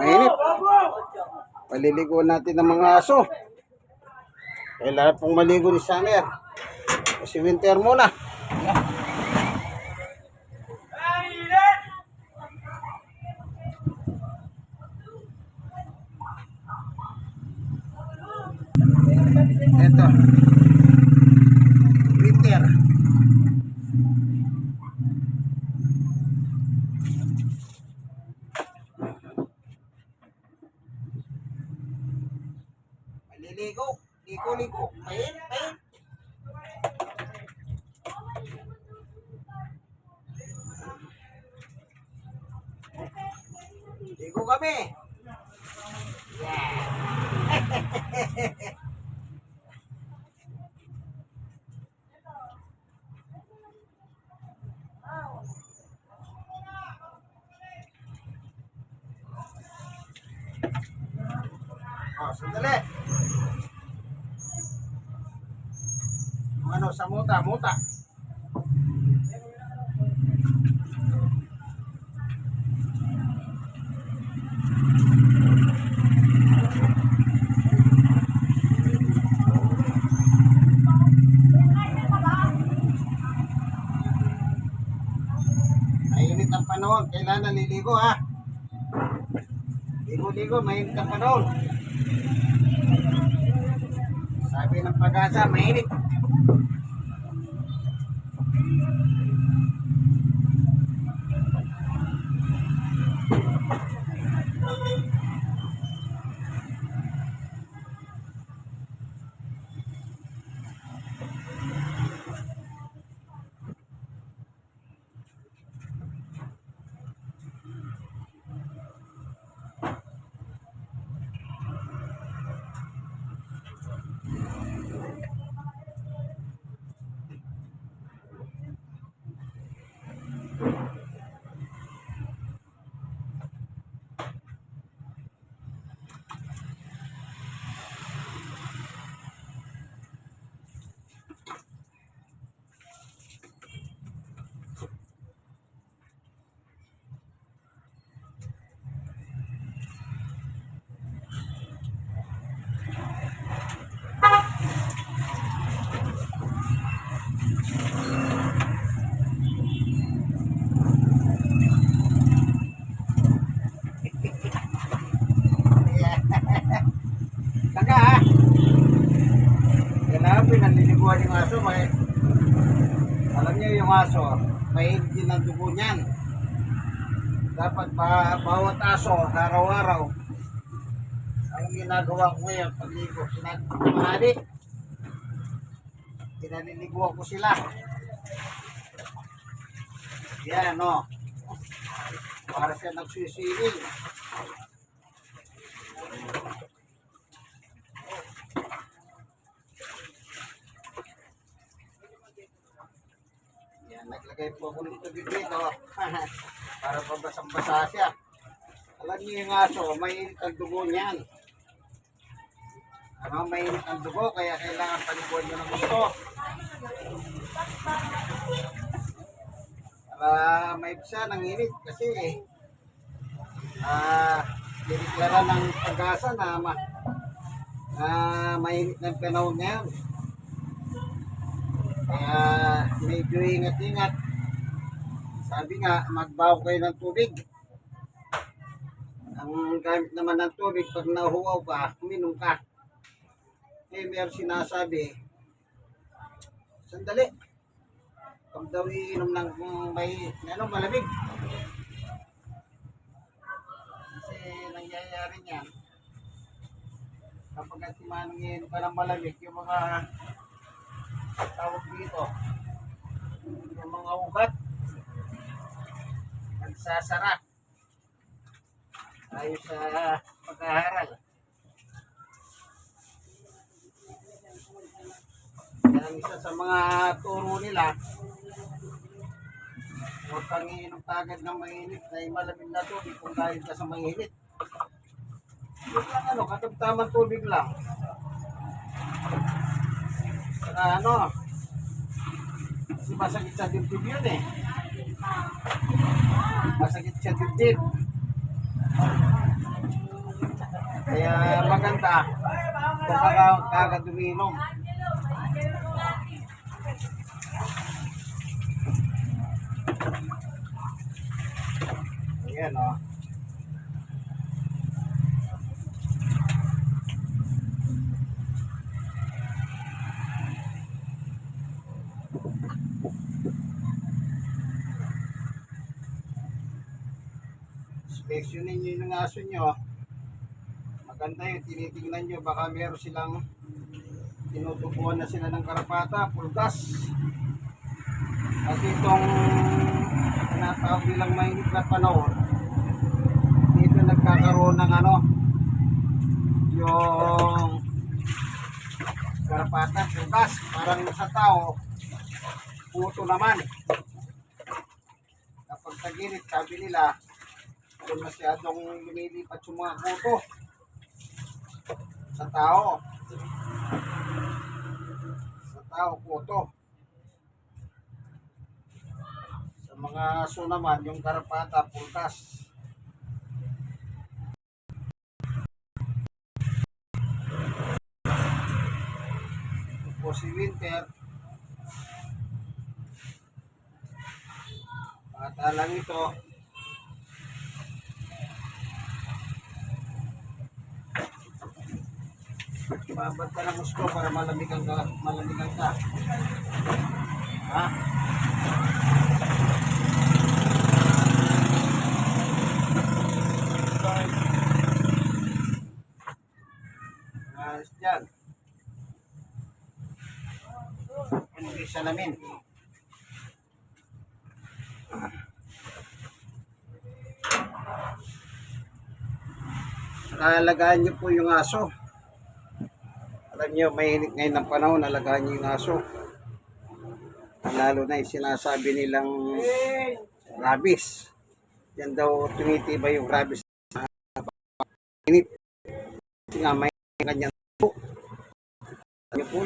Mainit. Paliligo natin ng mga aso. Kailangan pong maligo ni Summer. Si Winter muna. Ito. Winter. Maliligo. Ligo-ligo. Pain, pain. Ligo kami. Oh, sandali. Yung Ano, sa muta, muta. Mainit ang panahon. Kailangan naliligo ha. Ligo-ligo, mainit ang panahon. Sabi ng pag-asa, mainit. Taga ha. Kailangan pinaliliguan yung aso. May, alam niyo yung aso, may din ang dugo niyan. Dapat ba, bawat aso, araw-araw, ang ginagawa ko ngayon, pagligo, sinagpapahali. Pinaliliguan ko sila. Yan, no. Para siya nagsisiling. Yan, naglagay po ako ng tubig dito. Para pabasang-basa siya. Alam niyo yung aso, mainit ang dugo niyan. Ano, mainit ang dugo, kaya kailangan paliguan nyo ng gusto. Para maibsa ng init kasi ah, diniklara ng pag-asa na ma, na mainit ng panahon ngayon. Kaya medyo ingat-ingat. Sabi nga, magbaw kayo ng tubig. Ang gamit naman ng tubig, pag nahuwaw ka, uminom ka. Eh, meron sinasabi, sandali. Pag daw iinom ng may, ano, malamig. Kasi nangyayari niyan, kapag at maningin ka ng malamig, yung mga tawag dito, yung mga ugat, nagsasara. Ayos sa pag-aaral. Yan isa sa mga turo nila. Huwag kang iinom kagad ng mainit na malamig na tubig kung dahil ka sa mainit. Yung lang ano, katamtamang tubig lang. Saka ano, kasi masakit sa dibdib yun eh. Masakit sa dibdib. Kaya maganda kung kaga, kagaduminom. Ayan o. Oh. Inspeksyonin nyo yung aso nyo. Maganda yun, tinitingnan nyo. Baka meron silang tinutubuan na sila ng karapata, pulgas. At itong tinatawag nilang mainit na panahon, dito nagkakaroon ng ano, yung karapata, pulgas. Parang sa tao, puto naman. Kapag sa gilid, sabi nila, kung masyadong lumilipat yung mga kuto sa tao. Sa tao, kuto. Sa mga aso naman, yung karapata, pultas. Po si Winter. Bata lang ito. Babad ka ng gusto para malamigan ka, malamigan ka. Ha? Ayos dyan. Hindi salamin. Alagaan niyo po yung aso. Alam niyo, mainit ngayon ng panahon, alagaan niyo yung aso. Lalo na yung sinasabi nilang rabies. Yan daw tumitibay yung rabies. Init. Kasi nga may kanyang po. Ano po?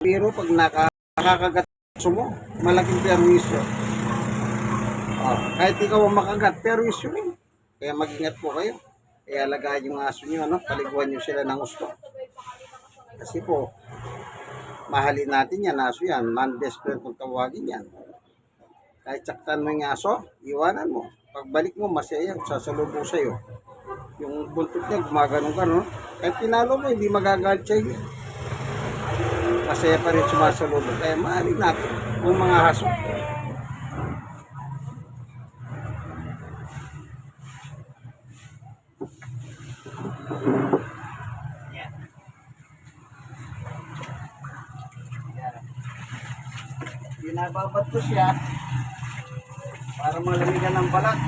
Pero pag naka, nakakagat mo, malaking perwisyo. Oh, kahit ikaw ang makagat, perwisyo rin. Kaya mag-ingat po kayo. Kaya alagaan yung aso niyo, ano? paliguan niyo sila ng gusto. Kasi po, mahalin natin yan, aso yan. Man best friend kung tawagin yan. Kahit saktan mo yung aso, iwanan mo. Pagbalik mo, masaya yan, sasalubo sa'yo. Yung buntot niya, gumaganon ka, no? Kahit pinalo mo, hindi magagalit sa'yo. Masaya pa rin sumasalubo. Kaya mahalin natin yung mga aso. Binababad ko siya para malamigan ng balat.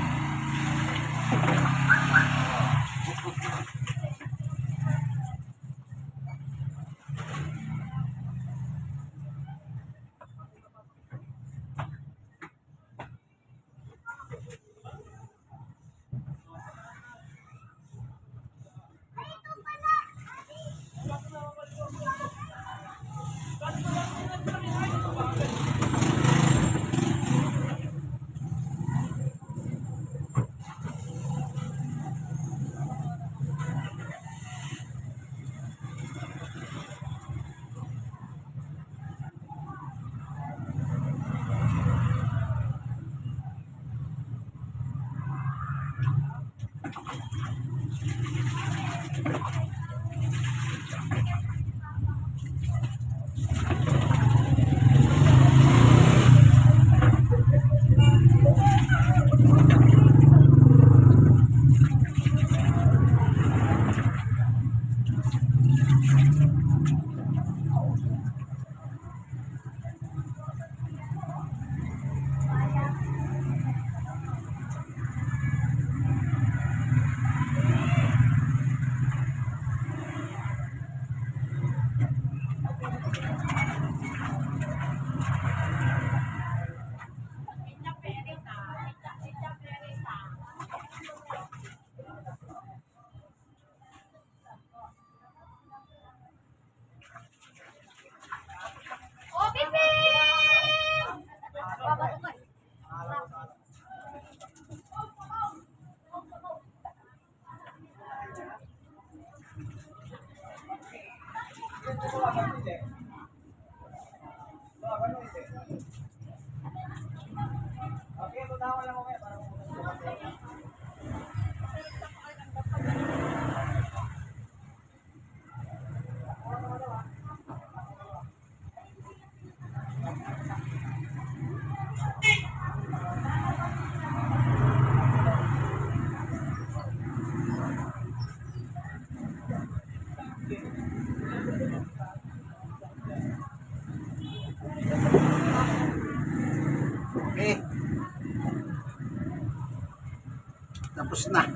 Tapos na.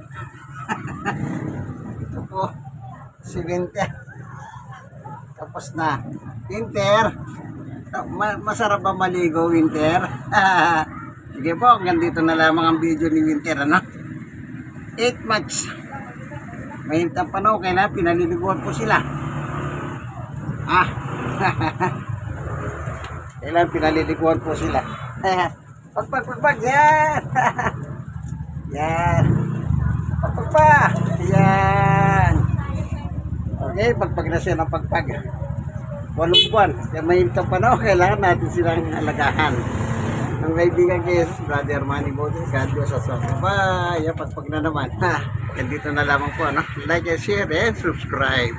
Ito po. Si Winter. Tapos na. Winter. Ma- masarap ba maligo, Winter? Sige po, hanggang dito na lamang ang video ni Winter, ano? 8 months. Mahint ang panahon, kaya pinaliliguan po sila. Ah. Kailan pinaliliguan po sila. Pagpag, pagpag, yan! yan! Pagpag pa! Yan! Okay, pagpag na siya ng pagpag. Walong buwan. Kaya mahint ang panahon, kailangan natin silang alagahan. Ang kaibigan kay Jesus, Brother Manny Bodo, God bless us all. Bye! Pagpag na naman. Ha, dito na lamang po, ano? Like and share and subscribe.